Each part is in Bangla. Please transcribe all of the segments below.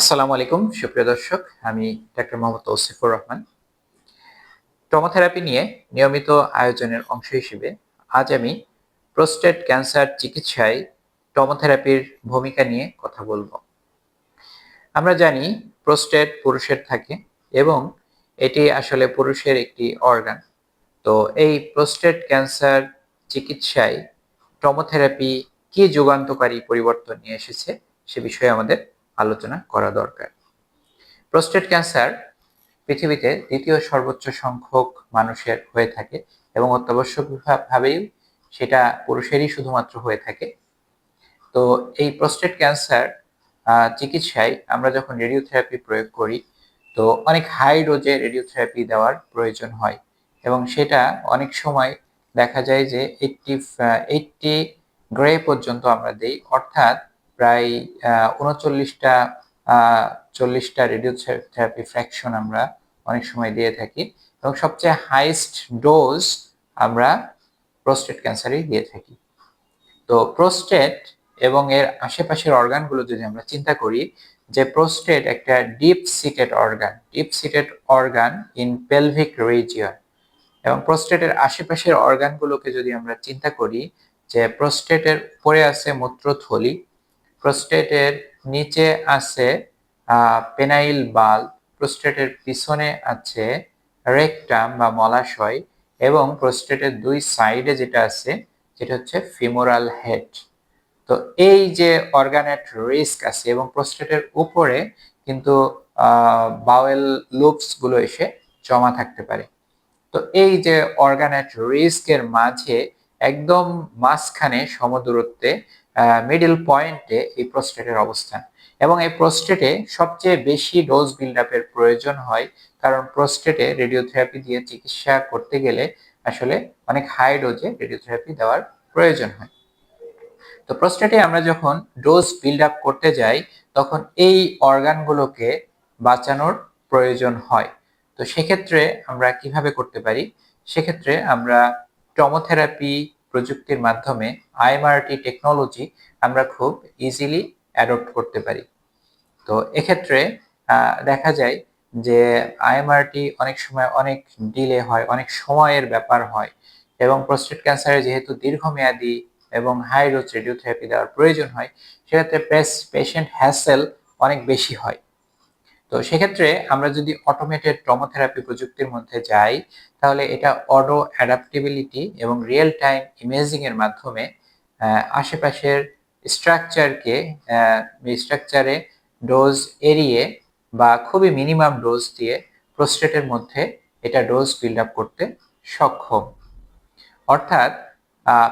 আসসালামু আলাইকুম, সুপ্রিয় দর্শক, আমি ডাক্তার মোহাম্মদ তৌসিফুর রহমান। টমোথেরাপি নিয়ে নিয়মিত আয়োজনের অংশ হিসেবে আজ আমি প্রোস্টেট ক্যান্সার চিকিৎসায় টমোথেরাপির ভূমিকা নিয়ে কথা বলব। আমরা জানি প্রোস্টেট পুরুষের থাকে এবং এটি আসলে পুরুষের একটি অর্গান। তো এই প্রোস্টেট ক্যান্সার চিকিৎসায় টমোথেরাপি কি যুগান্তকারী পরিবর্তন নিয়ে এসেছে সে বিষয়ে আমাদের আলোচনা করা দরকার। প্রোস্টেট ক্যান্সার পৃথিবীতে দ্বিতীয় সর্বোচ্চ সংখ্যক মানুষের হয়ে থাকে এবং অত্যাবশ্যকভাবেই সেটা পুরুষেরই শুধুমাত্র হয়ে থাকে। তো এই প্রোস্টেট ক্যান্সার চিকিৎসায় আমরা যখন রেডিওথেরাপি প্রয়োগ করি, তো অনেক হাই ডোজে রেডিওথেরাপি দেওয়ার প্রয়োজন হয় এবং সেটা অনেক সময় দেখা যায় যে এইটটি এইটটি গ্রে পর্যন্ত আমরা দেই। অর্থাৎ প্রায় উনচল্লিশটা চল্লিশটা রেডিও থেরাপি ফ্র্যাকশন আমরা অনেক সময় দিয়ে থাকি এবং সবচেয়ে হাইস্ট ডোজ আমরা প্রোস্টেট ক্যান্সারেই দিয়ে থাকি। তো প্রোস্টেট এবং এর আশেপাশের অর্গানগুলো যদি আমরা চিন্তা করি, যে প্রোস্টেট একটা deep seated organ, deep seated organ in pelvic region এবং প্রোস্টেটের আশেপাশের অর্গানগুলোকে যদি আমরা চিন্তা করি, যে প্রোস্টেটের উপরে আছে মূত্রথলি প্রোস্টেটের নিচে আছে পেনাইল বাল, প্রোস্টেটের পিছনে আছে রেকটাম বা মলাশয় এবং প্রোস্টেটের দুই সাইডে যেটা আছে, যেটা হচ্ছে ফিমোরাল হেড। তো এই যে অর্গানেট রিস্ক আছে এবং প্রোস্টেটের উপরে কিন্তু বাওয়েল লুপসগুলো এসে জমা থাকতে পারে। তো এই যে অর্গানেট রিস্কের মাঝে একদম মাঝখানে সমদূরত্বে মিডল পয়েন্টে এই প্রোস্টেটের অবস্থান। এবং এই প্রোস্টেটে সবচেয়ে বেশি ডোজ বিল্ড আপের প্রয়োজন হয় কারণ প্রোস্টেটে রেডিওথেরাপি দিয়ে চিকিৎসা করতে গেলে আসলে অনেক হাই ডোজে রেডিওথেরাপি দেওয়ার প্রয়োজন হয়। তো প্রোস্টেটে আমরা যখন ডোজ বিল্ড আপ করতে যাই, তখন এই অর্গানগুলোকে বাঁচানোর প্রয়োজন হয়। তো সেক্ষেত্রে আমরা কীভাবে করতে পারি? সেক্ষেত্রে আমরা টমোথেরাপি প্রযুক্তির মাধ্যমে আইএমআরটি টেকনোলজি আমরা খুব ইজিলি অ্যাডপ্ট করতে পারি। তো এক্ষেত্রে দেখা যায় যে আইএমআরটি অনেক সময় অনেক ডিলে হয়, অনেক সময়ের ব্যাপার হয় এবং প্রস্টেট ক্যান্সারে যেহেতু দীর্ঘমেয়াদী এবং হাই ডোজ রেডিওথেরাপি দেওয়ার প্রয়োজন হয়, সেক্ষেত্রে পেশেন্ট হ্যাসেল অনেক বেশি হয়। তো সেক্ষেত্রে আমরা যদি অটোমেটেড টমোথেরাপি প্রযুক্তির মধ্যে যাই, তাহলে এটা অডো অ্যাডাপ্টেবিলিটি এবং রিয়েল টাইম ইমেজিং এর মাধ্যমে আশেপাশের স্ট্রাকচারকে স্ট্রাকচারে ডোজ এড়িয়ে বা খুবই মিনিমাম ডোজ দিয়ে প্রোস্টেটের মধ্যে এটা ডোজ বিল্ড আপ করতে সক্ষম। অর্থাৎ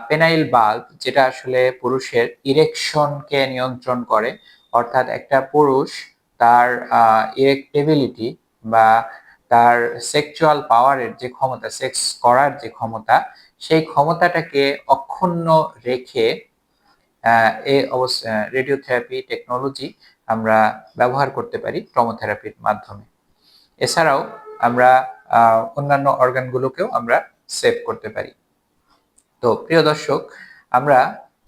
পেনাইল বাল্ব যেটা আসলে পুরুষের ইরেকশনকে নিয়ন্ত্রণ করে, অর্থাৎ একটা পুরুষ তার ইরেকটেবিলিটি বা তার সেক্সুয়াল পাওয়ারের যে ক্ষমতা সেক্স করার যে ক্ষমতা, সেই ক্ষমতাটাকে অক্ষুণ্ণ রেখে এই অবস্থা রেডিওথেরাপি টেকনোলজি আমরা ব্যবহার করতে পারি ট্রমোথেরাপির মাধ্যমে। এছাড়াও আমরা অন্যান্য অর্গানগুলোকেও আমরা সেভ করতে পারি। তো প্রিয় দর্শক, আমরা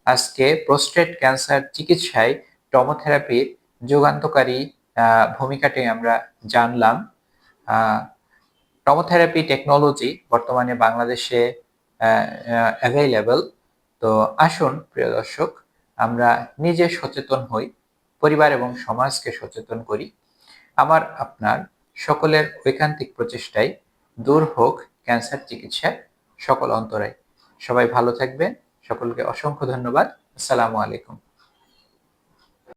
আজকে প্রোস্টেট ক্যান্সার চিকিৎসায় টমোথেরাপির যুগান্তকারী ভূমিকাটি আমরা জানলাম। টমোথেরাপি টেকনোলজি বর্তমানে বাংলাদেশে অ্যাভেলেবল তো আসুন, প্রিয় দর্শক, আমরা নিজে সচেতন হই, পরিবার এবং সমাজকে সচেতন করি। আমার, আপনার সকলের ঐকান্তিক প্রচেষ্টায় দূর হোক ক্যান্সার চিকিৎসার সকল অন্তরায় সবাই ভালো থাকবেন। সকলকে অসংখ্য ধন্যবাদ। আসসালামু আলাইকুম।